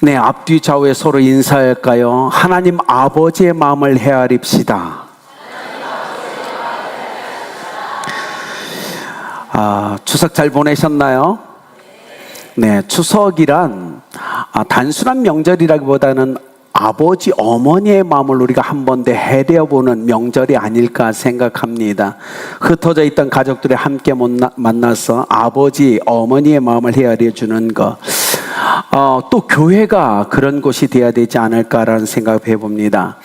네, 앞뒤 좌우에 서로 인사할까요? 하나님 아버지의 마음을 헤아립시다. 아, 추석 잘 보내셨나요? 네, 추석이란 아, 단순한 명절이라기보다는 아버지, 어머니의 마음을 우리가 한 번더 해려보는 명절이 아닐까 생각합니다. 흩어져 있던 가족들이 함께 만나- 만나서 아버지, 어머니의 마음을 헤아려 주는 것. 어, 또 교회가 그런 곳이 되어야 되지 않을까라는 생각을 해봅니다.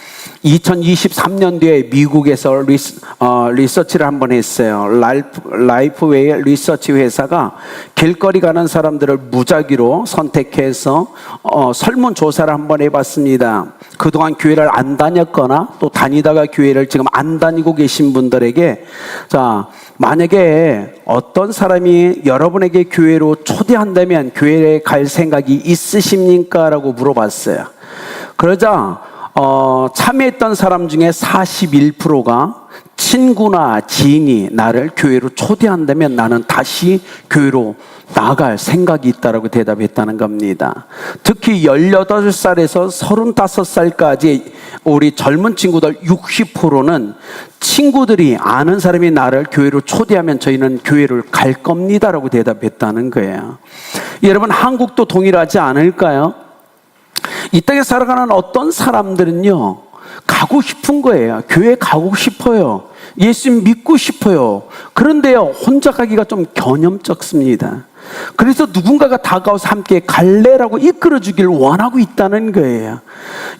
2023년도에 미국에서 리스, 어, 리서치를 한 번 했어요. 라이프, 라이프웨이 리서치 회사가 길거리 가는 사람들을 무작위로 선택해서 어, 설문조사를 한 번 해봤습니다. 그동안 교회를 안 다녔거나 또 다니다가 교회를 지금 안 다니고 계신 분들에게 자, 만약에 어떤 사람이 여러분에게 교회로 초대한다면 교회에 갈 생각이 있으십니까? 라고 물어봤어요. 그러자 어, 참여했던 사람 중에 41%가 친구나 지인이 나를 교회로 초대한다면 나는 다시 교회로 나갈 생각이 있다라고 대답했다는 겁니다. 특히 18살에서 35살까지 우리 젊은 친구들 60%는 친구들이 아는 사람이 나를 교회로 초대하면 저희는 교회를 갈 겁니다라고 대답했다는 거예요. 여러분 한국도 동일하지 않을까요? 이 땅에 살아가는 어떤 사람들은요, 가고 싶은 거예요. 교회 가고 싶어요. 예수 믿고 싶어요. 그런데요, 혼자 가기가 좀 견염쩍습니다. 그래서 누군가가 다가와서 함께 갈래라고 이끌어 주길 원하고 있다는 거예요.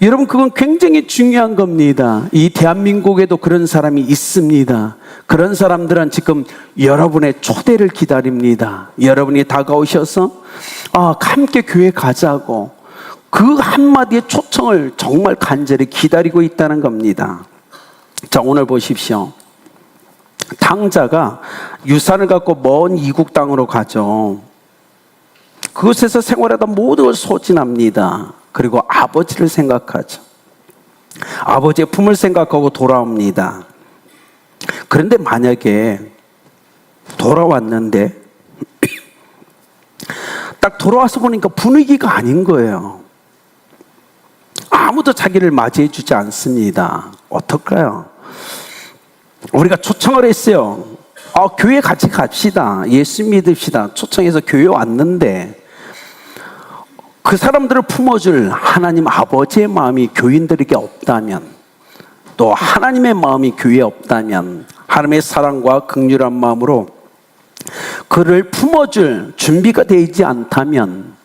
여러분, 그건 굉장히 중요한 겁니다. 이 대한민국에도 그런 사람이 있습니다. 그런 사람들은 지금 여러분의 초대를 기다립니다. 여러분이 다가오셔서, 아, 함께 교회 가자고. 그 한마디의 초청을 정말 간절히 기다리고 있다는 겁니다. 자, 오늘 보십시오. 탕자가 유산을 갖고 먼 이국 땅으로 가죠. 그곳에서 생활하다 모든 걸 소진합니다. 그리고 아버지를 생각하죠. 아버지의 품을 생각하고 돌아옵니다. 그런데 만약에 돌아왔는데 딱 돌아와서 보니까 분위기가 아닌 거예요. 아무도 자기를 맞이해 주지 않습니다. 어떨까요? 우리가 초청을 했어요. 아, 교회 같이 갑시다. 예수 믿읍시다. 초청해서 교회 왔는데 그 사람들을 품어줄 하나님 아버지의 마음이 교인들에게 없다면 또 하나님의 마음이 교회에 없다면 하나님의 사랑과 극률한 마음으로 그를 품어줄 준비가 되지 않다면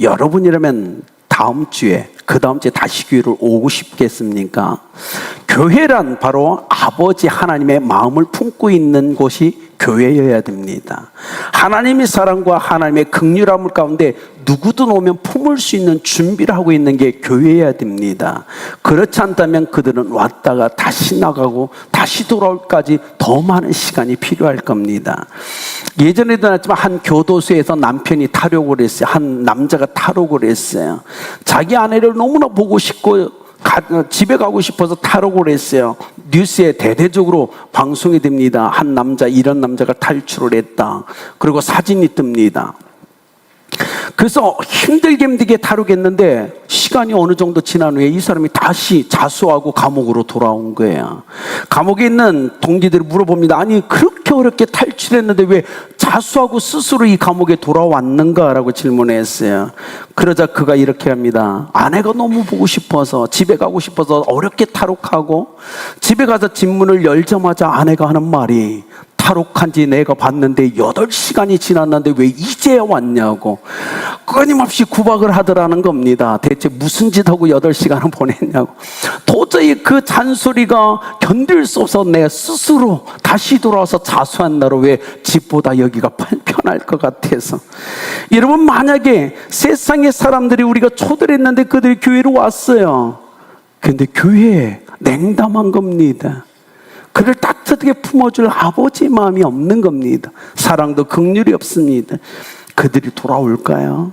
여러분이라면 다음 주에 그 다음 주에 다시 교회를 오고 싶겠습니까? 교회란 바로 아버지 하나님의 마음을 품고 있는 곳이 교회여야 됩니다. 하나님의 사랑과 하나님의 극률함을 가운데 누구든 오면 품을 수 있는 준비를 하고 있는 게 교회여야 됩니다. 그렇지 않다면 그들은 왔다가 다시 나가고 다시 돌아올까지 더 많은 시간이 필요할 겁니다. 예전에도 나왔지만 한 교도소에서 남편이 탈옥을 했어요. 한 남자가 탈옥을 했어요. 자기 아내를 너무나 보고 싶고 가, 집에 가고 싶어서 탈옥을 했어요. 뉴스에 대대적으로 방송이 됩니다. 한 남자, 이런 남자가 탈출을 했다. 그리고 사진이 뜹니다. 그래서 힘들게 힘들게 탈옥했는데 시간이 어느 정도 지난 후에 이 사람이 다시 자수하고 감옥으로 돌아온 거예요. 감옥에 있는 동기들이 물어봅니다. 아니 그렇게 어렵게 탈출했는데 왜 자수하고 스스로 이 감옥에 돌아왔는가라고 질문했어요. 그러자 그가 이렇게 합니다. 아내가 너무 보고 싶어서 집에 가고 싶어서 어렵게 탈옥하고 집에 가서 집문을 열자마자 아내가 하는 말이 탈옥한 지 내가 봤는데 8시간이 지났는데 왜 이제 왔냐고 끊임없이 구박을 하더라는 겁니다. 대체 무슨 짓 하고 8시간을 보냈냐고. 도저히 그 잔소리가 견딜 수 없어서 내 스스로 다시 돌아와서 자수한다로 왜 집보다 여기가 편할 것 같아서. 여러분, 만약에 세상의 사람들이 우리가 초대를 했는데 그들이 교회로 왔어요. 근데 교회에 냉담한 겁니다. 그를 따뜻하게 품어줄 아버지의 마음이 없는 겁니다. 사랑도 극률이 없습니다. 그들이 돌아올까요?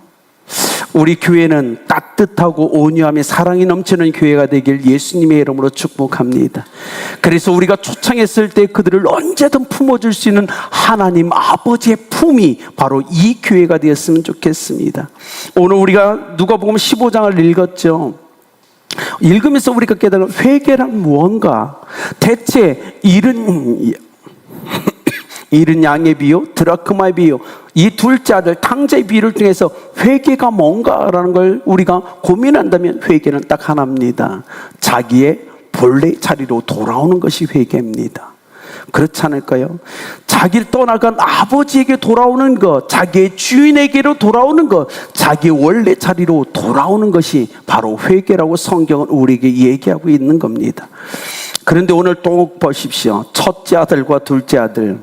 우리 교회는 따뜻하고 온유함이 사랑이 넘치는 교회가 되길 예수님의 이름으로 축복합니다. 그래서 우리가 초청했을 때 그들을 언제든 품어줄 수 있는 하나님 아버지의 품이 바로 이 교회가 되었으면 좋겠습니다. 오늘 우리가 누가복음 15장을 읽었죠. 읽으면서 우리가 깨달은 회개란 무언가? 대체 잃은 잃은 양의 비유, 드라크마의 비유, 이 둘째 아들 탕자의 비유를 통해서 회개가 뭔가라는 걸 우리가 고민한다면 회개는 딱 하나입니다. 자기의 본래 자리로 돌아오는 것이 회개입니다. 그렇지 않을까요? 자기를 떠나간 아버지에게 돌아오는 것, 자기의 주인에게로 돌아오는 것, 자기 원래 자리로 돌아오는 것이 바로 회개라고 성경은 우리에게 얘기하고 있는 겁니다. 그런데 오늘 또 보십시오. 첫째 아들과 둘째 아들.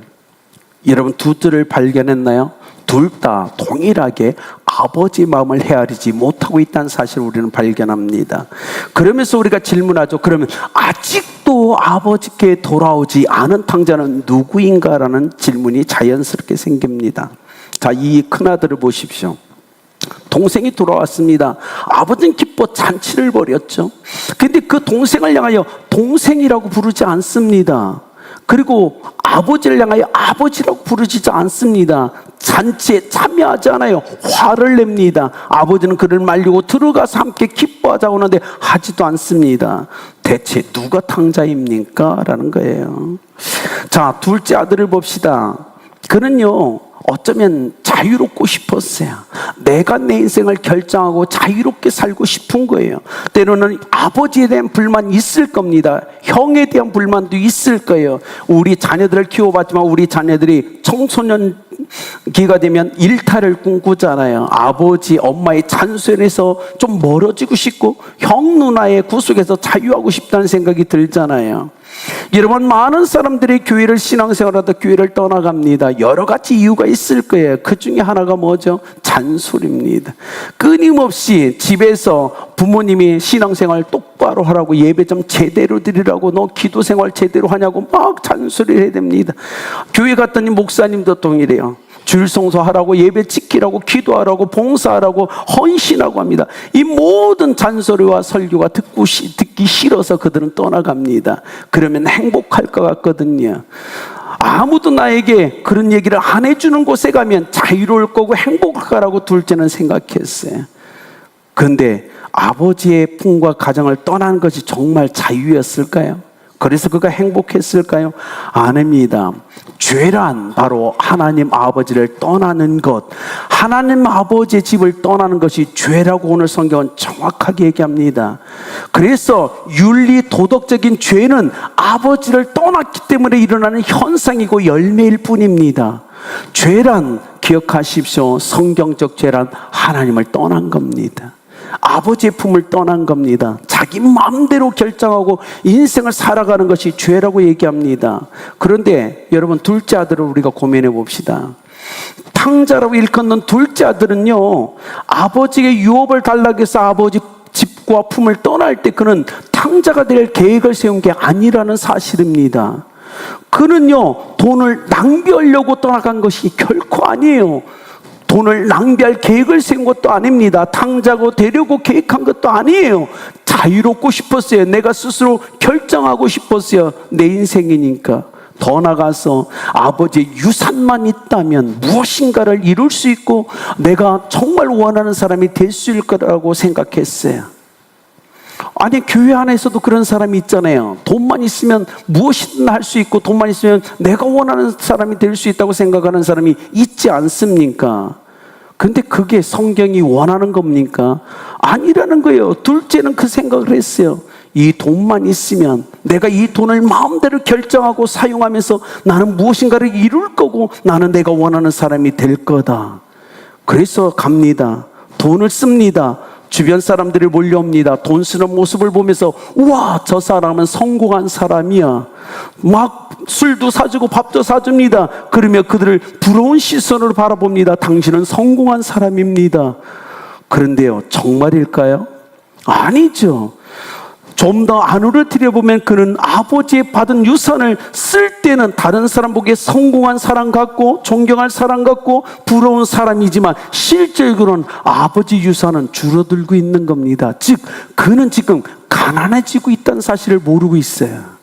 여러분 두들을 발견했나요? 둘 다 동일하게 아버지 마음을 헤아리지 못하고 있다는 사실을 우리는 발견합니다. 그러면서 우리가 질문하죠. 그러면 아직도 아버지께 돌아오지 않은 탕자는 누구인가라는 질문이 자연스럽게 생깁니다. 자, 이 큰아들을 보십시오. 동생이 돌아왔습니다. 아버지는 기뻐 잔치를 벌였죠. 근데 그 동생을 향하여 동생이라고 부르지 않습니다. 그리고 아버지를 향하여 아버지라고 부르지 않습니다. 잔치에 참여하지 않아요. 화를 냅니다. 아버지는 그를 말리고 들어가서 함께 기뻐하자고 하는데 하지도 않습니다. 대체 누가 탕자입니까? 라는 거예요. 자, 둘째 아들을 봅시다. 그는요, 어쩌면 자유롭고 싶었어요. 내가 내 인생을 결정하고 자유롭게 살고 싶은 거예요. 때로는 아버지에 대한 불만이 있을 겁니다. 형에 대한 불만도 있을 거예요. 우리 자녀들을 키워봤지만 우리 자녀들이 청소년 기가 되면 일탈을 꿈꾸잖아요. 아버지, 엄마의 잔소리에서 좀 멀어지고 싶고 형 누나의 구속에서 자유하고 싶다는 생각이 들잖아요. 여러분 많은 사람들이 교회를 신앙생활하다 교회를 떠나갑니다. 여러 가지 이유가 있을 거예요. 그 중에 하나가 뭐죠? 잔소리입니다. 끊임없이 집에서 부모님이 신앙생활 똑바로 하라고 예배 좀 제대로 드리라고 너 기도생활 제대로 하냐고 막 잔소리를 해야 됩니다. 교회 갔더니 목사님도 동일해요. 줄 성소하라고 예배 지키라고 기도하라고 봉사하라고 헌신하고 합니다. 이 모든 잔소리와 설교가 듣고 시, 듣기 싫어서 그들은 떠나갑니다. 그러면 행복할 것 같거든요. 아무도 나에게 그런 얘기를 안 해주는 곳에 가면 자유로울 거고 행복할 거라고 둘째는 생각했어요. 그런데 아버지의 품과 가정을 떠나는 것이 정말 자유였을까요? 그래서 그가 행복했을까요? 아닙니다. 죄란 바로 하나님 아버지를 떠나는 것, 하나님 아버지의 집을 떠나는 것이 죄라고 오늘 성경은 정확하게 얘기합니다. 그래서 윤리 도덕적인 죄는 아버지를 떠났기 때문에 일어나는 현상이고 열매일 뿐입니다. 죄란 기억하십시오. 성경적 죄란 하나님을 떠난 겁니다. 아버지의 품을 떠난 겁니다. 자기 마음대로 결정하고 인생을 살아가는 것이 죄라고 얘기합니다. 그런데 여러분 둘째 아들을 우리가 고민해 봅시다. 탕자라고 일컫는 둘째 아들은요, 아버지의 유업을 달라고 해서 아버지 집과 품을 떠날 때 그는 탕자가 될 계획을 세운 게 아니라는 사실입니다. 그는요, 돈을 낭비하려고 떠나간 것이 결코 아니에요. 돈을 낭비할 계획을 세운 것도 아닙니다. 탕자고 되려고 계획한 것도 아니에요. 자유롭고 싶었어요. 내가 스스로 결정하고 싶었어요. 내 인생이니까. 더 나가서 아버지의 유산만 있다면 무엇인가를 이룰 수 있고 내가 정말 원하는 사람이 될 수 있을 거라고 생각했어요. 아니 교회 안에서도 그런 사람이 있잖아요. 돈만 있으면 무엇이든 할 수 있고 돈만 있으면 내가 원하는 사람이 될 수 있다고 생각하는 사람이 있지 않습니까? 근데 그게 성경이 원하는 겁니까? 아니라는 거예요. 둘째는 그 생각을 했어요. 이 돈만 있으면 내가 이 돈을 마음대로 결정하고 사용하면서 나는 무엇인가를 이룰 거고 나는 내가 원하는 사람이 될 거다. 그래서 갑니다. 돈을 씁니다. 주변 사람들이 몰려옵니다. 돈 쓰는 모습을 보면서 우와 저 사람은 성공한 사람이야. 막 술도 사주고 밥도 사줍니다. 그러며 그들을 부러운 시선으로 바라봅니다. 당신은 성공한 사람입니다. 그런데요 정말일까요? 아니죠. 좀 더 안으로 들여보면 그는 아버지의 받은 유산을 쓸 때는 다른 사람 보기에 성공한 사람 같고 존경할 사람 같고 부러운 사람이지만 실질적으로는 아버지 유산은 줄어들고 있는 겁니다. 즉, 그는 지금 가난해지고 있다는 사실을 모르고 있어요.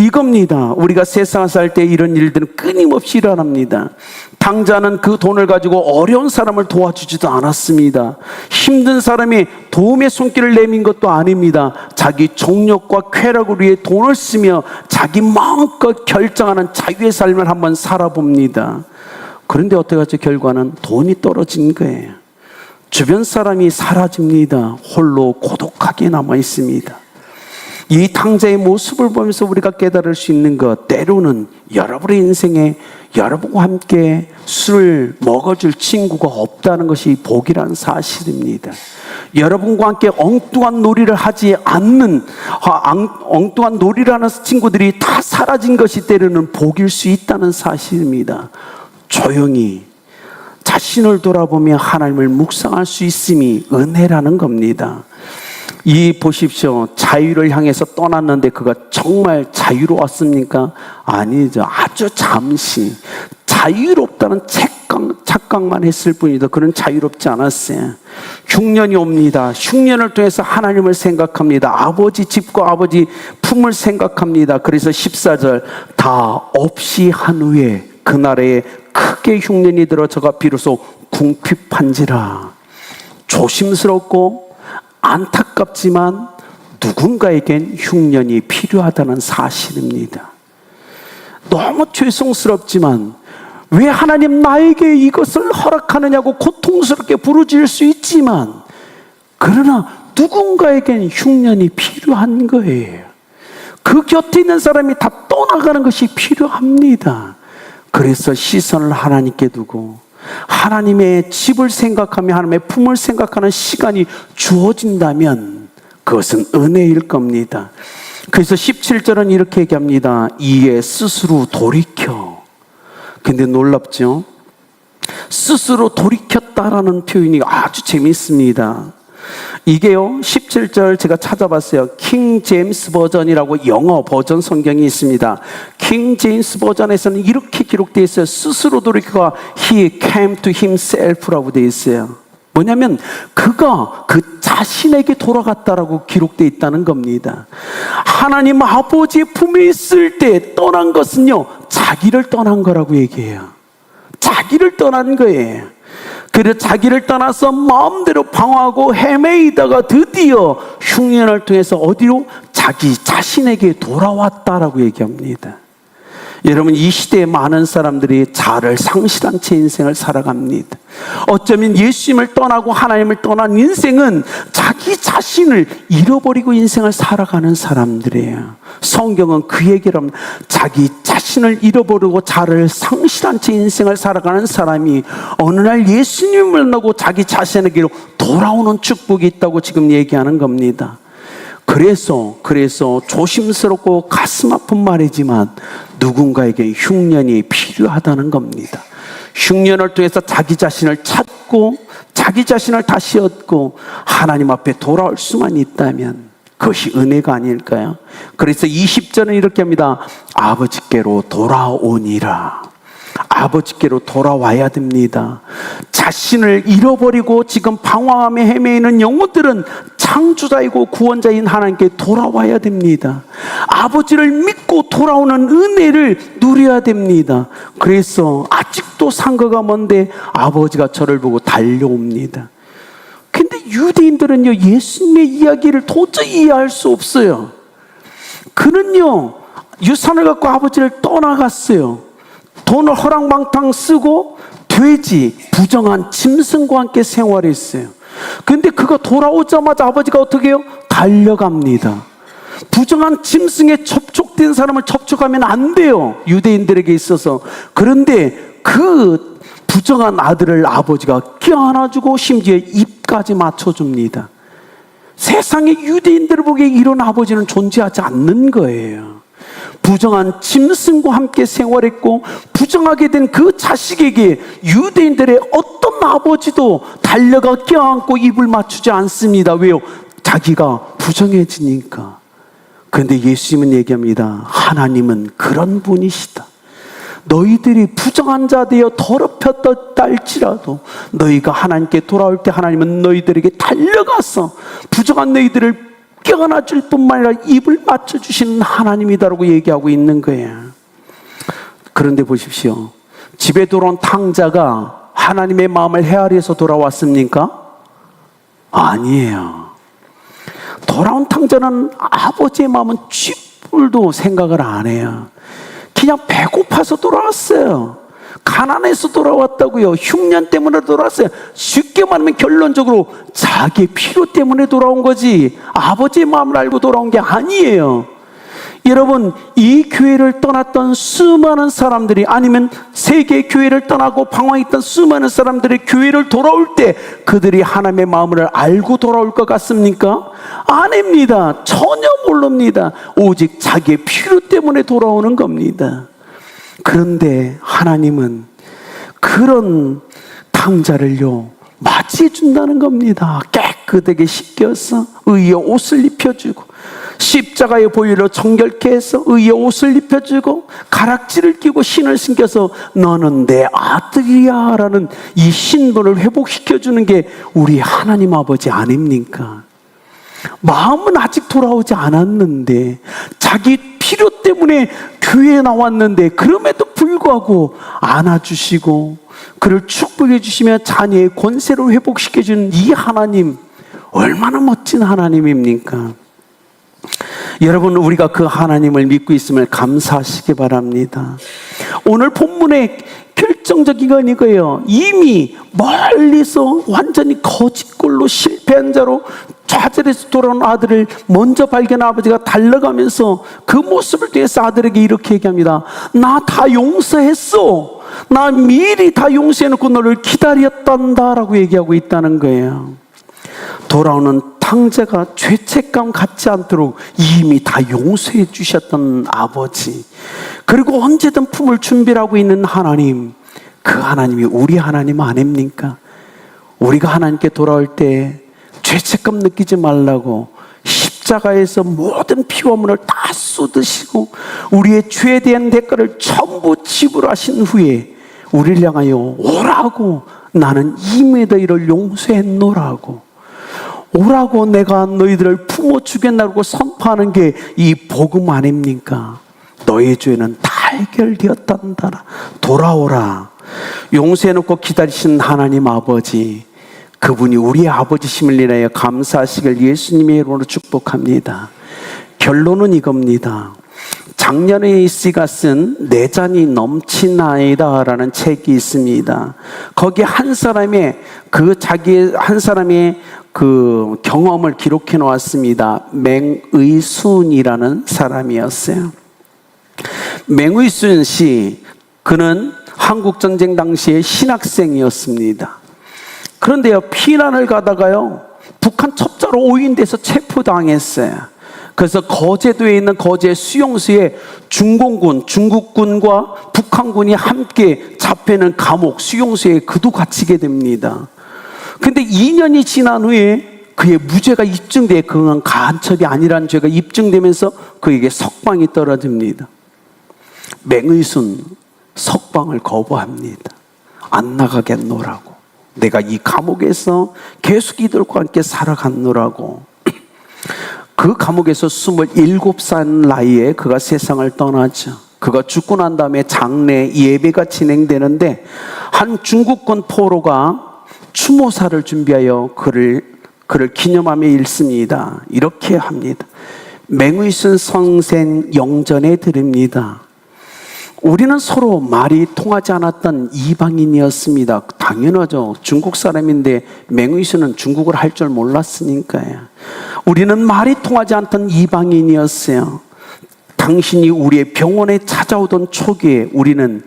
이겁니다. 우리가 세상을 살 때 이런 일들은 끊임없이 일어납니다. 당자는 그 돈을 가지고 어려운 사람을 도와주지도 않았습니다. 힘든 사람이 도움의 손길을 내민 것도 아닙니다. 자기 종력과 쾌락을 위해 돈을 쓰며 자기 마음껏 결정하는 자유의 삶을 한번 살아봅니다. 그런데 어떻게 하죠? 결과는 돈이 떨어진 거예요. 주변 사람이 사라집니다. 홀로 고독하게 남아 있습니다. 이 탕자의 모습을 보면서 우리가 깨달을 수 있는 것, 때로는 여러분의 인생에 여러분과 함께 술을 먹어줄 친구가 없다는 것이 복이라는 사실입니다. 여러분과 함께 엉뚱한 놀이를 하지 않는, 아, 엉- 엉뚱한 놀이라는 친구들이 다 사라진 것이 때로는 복일 수 있다는 사실입니다. 조용히 자신을 돌아보며 하나님을 묵상할 수 있음이 은혜라는 겁니다. 이 보십시오. 자유를 향해서 떠났는데 그가 정말 자유로웠습니까? 아니죠. 아주 잠시 자유롭다는 착각, 착각만 했을 뿐이다. 그는 자유롭지 않았어요. 흉년이 옵니다. 흉년을 통해서 하나님을 생각합니다. 아버지 집과 아버지 품을 생각합니다. 그래서 14절 다 없이 한 후에 그날에 크게 흉년이 들어 저가 비로소 궁핍한지라 조심스럽고 안타깝지만 누군가에겐 흉년이 필요하다는 사실입니다. 너무 죄송스럽지만 왜 하나님 나에게 이것을 허락하느냐고 고통스럽게 부르짖을 수 있지만 그러나 누군가에겐 흉년이 필요한 거예요. 그 곁에 있는 사람이 다 떠나가는 것이 필요합니다. 그래서 시선을 하나님께 두고 하나님의 집을 생각하며 하나님의 품을 생각하는 시간이 주어진다면 그것은 은혜일 겁니다. 그래서 17절은 이렇게 얘기합니다. 이에 스스로 돌이켜. 근데 놀랍죠? 스스로 돌이켰다라는 표현이 아주 재밌습니다. 이게요, 17절 제가 찾아봤어요. 킹 제임스 버전이라고 영어 버전 성경이 있습니다. 킹 제임스 버전에서는 이렇게 기록되어 있어요. 스스로 돌이켜가 he came to himself라고 되어 있어요. 뭐냐면 그가 그 자신에게 돌아갔다라고 기록되어 있다는 겁니다. 하나님 아버지의 품에 있을 때 떠난 것은요, 자기를 떠난 거라고 얘기해요. 자기를 떠난 거예요. 그래서 자기를 떠나서 마음대로 방황하고 헤매이다가 드디어 흉년을 통해서 어디로? 자기 자신에게 돌아왔다라고 얘기합니다. 여러분, 이 시대에 많은 사람들이 자를 상실한 채 인생을 살아갑니다. 어쩌면 예수님을 떠나고 하나님을 떠난 인생은 자기 자신을 잃어버리고 인생을 살아가는 사람들이에요. 성경은 그 얘기를 합니다. 자기 자신을 잃어버리고 자를 상실한 채 인생을 살아가는 사람이 어느 날 예수님을 만나고 자기 자신에게로 돌아오는 축복이 있다고 지금 얘기하는 겁니다. 그래서 그래서 조심스럽고 가슴 아픈 말이지만 누군가에게 흉년이 필요하다는 겁니다. 흉년을 통해서 자기 자신을 찾고 자기 자신을 다시 얻고 하나님 앞에 돌아올 수만 있다면 그것이 은혜가 아닐까요? 그래서 20절은 이렇게 합니다. 아버지께로 돌아오니라. 아버지께로 돌아와야 됩니다. 자신을 잃어버리고 지금 방황함에 헤매이는 영혼들은 창조자이고 구원자인 하나님께 돌아와야 됩니다. 아버지를 믿고 돌아오는 은혜를 누려야 됩니다. 그래서 아직도 상거가 먼데 아버지가 저를 보고 달려옵니다. 근데 유대인들은요, 예수님의 이야기를 도저히 이해할 수 없어요. 그는요, 유산을 갖고 아버지를 떠나갔어요. 돈을 허랑방탕 쓰고 돼지, 부정한 짐승과 함께 생활했어요. 근데 그가 돌아오자마자 아버지가 어떻게 해요? 달려갑니다. 부정한 짐승에 접촉된 사람을 접촉하면 안 돼요. 유대인들에게 있어서. 그런데 그 부정한 아들을 아버지가 껴안아주고 심지어 입까지 맞춰줍니다. 세상의 유대인들을 보기에 이런 아버지는 존재하지 않는 거예요. 부정한 짐승과 함께 생활했고 부정하게 된 그 자식에게 유대인들의 어떤 아버지도 달려가 껴안고 입을 맞추지 않습니다. 왜요? 자기가 부정해지니까. 그런데 예수님은 얘기합니다. 하나님은 그런 분이시다. 너희들이 부정한 자 되어 더럽혔다 할지라도 너희가 하나님께 돌아올 때 하나님은 너희들에게 달려가서 부정한 너희들을 껴안아줄 뿐만 아니라 입을 맞춰주시는 하나님이다라고 얘기하고 있는 거예요. 그런데 보십시오. 집에 돌아온 탕자가 하나님의 마음을 헤아려서 돌아왔습니까? 아니에요. 돌아온 탕자는 아버지의 마음은 쥐뿔도 생각을 안 해요. 그냥 배고파서 돌아왔어요. 가난해서 돌아왔다고요. 흉년 때문에 돌아왔어요. 쉽게 말하면 결론적으로 자기 필요 때문에 돌아온 거지. 아버지의 마음을 알고 돌아온 게 아니에요. 여러분, 이 교회를 떠났던 수많은 사람들이 아니면 세계 교회를 떠나고 방황했던 수많은 사람들이 교회를 돌아올 때 그들이 하나님의 마음을 알고 돌아올 것 같습니까? 아닙니다. 전혀 모릅니다. 오직 자기의 필요 때문에 돌아오는 겁니다. 그런데 하나님은 그런 탕자를요, 맞이해 준다는 겁니다. 깨끗하게 씻겨서 의의 옷을 입혀주고 십자가의 보혈로 정결케 해서 의의 옷을 입혀주고 가락지를 끼고 신을 신겨서 너는 내 아들이야 라는 이 신분을 회복시켜주는 게 우리 하나님 아버지 아닙니까? 마음은 아직 돌아오지 않았는데 자기 필요 때문에 교회에 나왔는데 그럼에도 불구하고 안아주시고 그를 축복해 주시며 자녀의 권세를 회복시켜 주는 이 하나님 얼마나 멋진 하나님입니까? 여러분 우리가 그 하나님을 믿고 있음을 감사하시기 바랍니다. 오늘 본문의 결정적인 건 이거예요. 이미 멀리서 완전히 거짓골로 실패한 자로 좌절해서 돌아온 아들을 먼저 발견한 아버지가 달려가면서 그 모습을 통해서 아들에게 이렇게 얘기합니다. 나 다 용서했어. 나 미리 다 용서해놓고 너를 기다렸단다 라고 얘기하고 있다는 거예요. 돌아오는 탕자가 죄책감 갖지 않도록 이미 다 용서해 주셨던 아버지. 그리고 언제든 품을 준비를 하고 있는 하나님. 그 하나님이 우리 하나님 아닙니까? 우리가 하나님께 돌아올 때 죄책감 느끼지 말라고 십자가에서 모든 피와 물을 다 쏟으시고 우리의 죄에 대한 대가를 전부 지불하신 후에 우리를 향하여 오라고 나는 이미 너희를 용서했노라고 오라고 내가 너희들을 품어 주겠나고 선포하는 게 이 복음 아닙니까? 너의 죄는 다 해결되었단다. 돌아오라. 용서해놓고 기다리신 하나님 아버지. 그분이 우리 아버지심을 인하여 감사하시길 예수님의 이름으로 축복합니다. 결론은 이겁니다. 작년에 씨가 쓴 내 잔이 넘치나이다라는 책이 있습니다. 거기 한 사람의 그 자기 한 사람의 그 경험을 기록해 놓았습니다. 맹의순이라는 사람이었어요. 맹의순 씨 그는 한국 전쟁 당시의 신학생이었습니다. 그런데요 피난을 가다가요 북한 첩자로 오인돼서 체포당했어요. 그래서 거제도에 있는 거제 수용소에 중공군, 중국군과 북한군이 함께 잡혀있는 감옥, 수용소에 그도 갇히게 됩니다. 근데 2년이 지난 후에 그의 무죄가 입증돼 그건 간첩이 아니라는 죄가 입증되면서 그에게 석방이 떨어집니다. 맹의순 석방을 거부합니다. 안 나가겠노라고. 내가 이 감옥에서 계속 이들과 함께 살아갔노라고. 그 감옥에서 27살 나이에 그가 세상을 떠나죠. 그가 죽고 난 다음에 장례 예배가 진행되는데 한 중국군 포로가 추모사를 준비하여 그를 그를 기념하며 읽습니다. 이렇게 합니다. 맹의순 성생 영전에 드립니다. 우리는 서로 말이 통하지 않았던 이방인이었습니다. 당연하죠. 중국 사람인데 맹의순은 중국을 할 줄 몰랐으니까요. 우리는 말이 통하지 않던 이방인이었어요. 당신이 우리의 병원에 찾아오던 초기에 우리는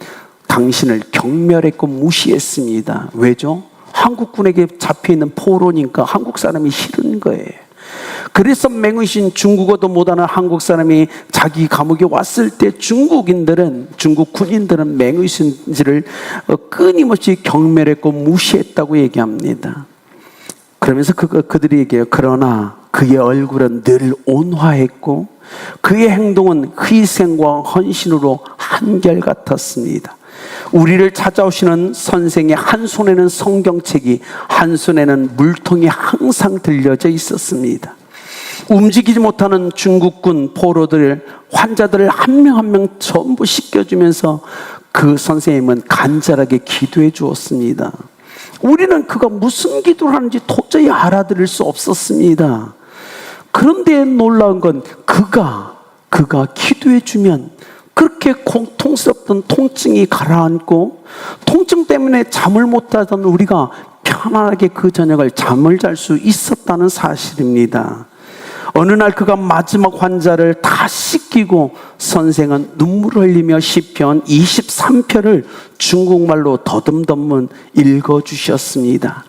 당신을 경멸했고 무시했습니다. 왜죠? 한국군에게 잡혀 있는 포로니까 한국 사람이 싫은 거예요. 그래서 맹의신 중국어도 못하는 한국 사람이 자기 감옥에 왔을 때 중국인들은 중국 군인들은 맹의신지를 어, 끊임없이 경멸했고 무시했다고 얘기합니다. 그러면서 그 그들이 얘기해요. 그러나 그의 얼굴은 늘 온화했고 그의 행동은 희생과 헌신으로 한결같았습니다. 우리를 찾아오시는 선생의 한 손에는 성경책이 한 손에는 물통이 항상 들려져 있었습니다. 움직이지 못하는 중국군 포로들 환자들을 한명 한 명 전부 씻겨주면서 그 선생님은 간절하게 기도해 주었습니다. 우리는 그가 무슨 기도를 하는지 도저히 알아들을 수 없었습니다. 그런데 놀라운 건 그가 그가 기도해 주면 그렇게 고통스럽던 통증이 가라앉고 통증 때문에 잠을 못 자던 우리가 편안하게 그 저녁을 잠을 잘 수 있었다는 사실입니다. 어느 날 그가 마지막 환자를 다 씻기고 선생은 눈물을 흘리며 시편 23편을 중국말로 더듬더듬 읽어 주셨습니다.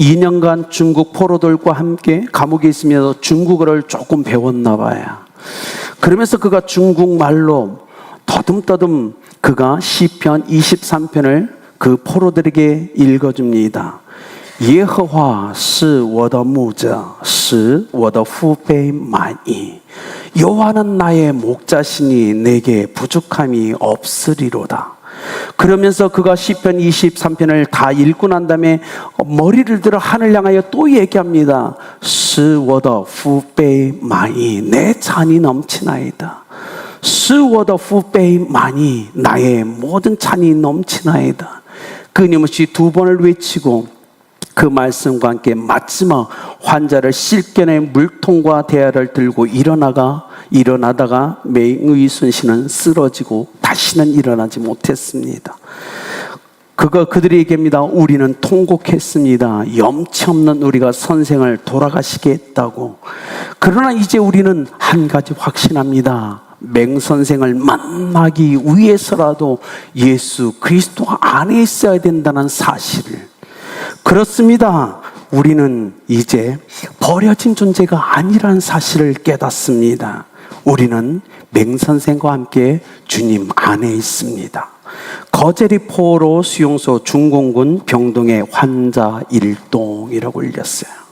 2년간 중국 포로들과 함께 감옥에 있으면서 중국어를 조금 배웠나 봐요. 그러면서 그가 중국말로 더듬더듬 그가 시편 23편을 그 포로들에게 읽어줍니다. 耶和华是我的牧者，使我的腹背满意。 여호와는 나의 목자시니 내게 부족함이 없으리로다. 그러면서 그가 시편 23편을 다 읽고 난 다음에 머리를 들어 하늘 향하여 또 얘기합니다. 使我的腹背满意, 내 잔이 넘치나이다. 使我的腹背满意, 나의 모든 잔이 넘치나이다. 끊임없이 두 번을 외치고 그 말씀과 함께 마지막 환자를 씻겨낸 물통과 대야를 들고 일어나가 일어나다가 맹의순 씨는 쓰러지고 다시는 일어나지 못했습니다. 그거 그들이 얘기합니다. 우리는 통곡했습니다. 염치 없는 우리가 선생을 돌아가시게 했다고. 그러나 이제 우리는 한 가지 확신합니다. 맹선생을 만나기 위해서라도 예수 그리스도 안에 있어야 된다는 사실을. 그렇습니다. 우리는 이제 버려진 존재가 아니라는 사실을 깨닫습니다. 우리는 맹선생과 함께 주님 안에 있습니다. 거제리 포로 수용소 중공군 병동의 환자 일동이라고 올렸어요.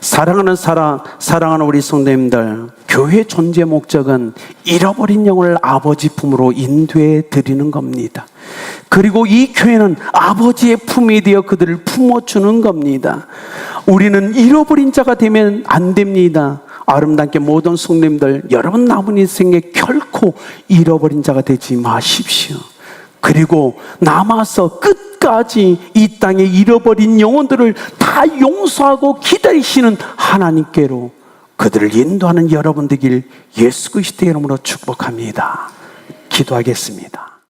사랑하는 사랑, 사랑하는 우리 성도님들, 교회 존재 목적은 잃어버린 영혼을 아버지 품으로 인도해 드리는 겁니다. 그리고 이 교회는 아버지의 품이 되어 그들을 품어주는 겁니다. 우리는 잃어버린 자가 되면 안 됩니다. 아름답게 모든 성도님들, 여러분 남은 인생에 결코 잃어버린 자가 되지 마십시오. 그리고 남아서 끝 까지 이 땅에 잃어버린 영혼들을 다 용서하고 기다리시는 하나님께로 그들을 인도하는 여러분 되길 예수 그리스도의 이름으로 축복합니다. 기도하겠습니다.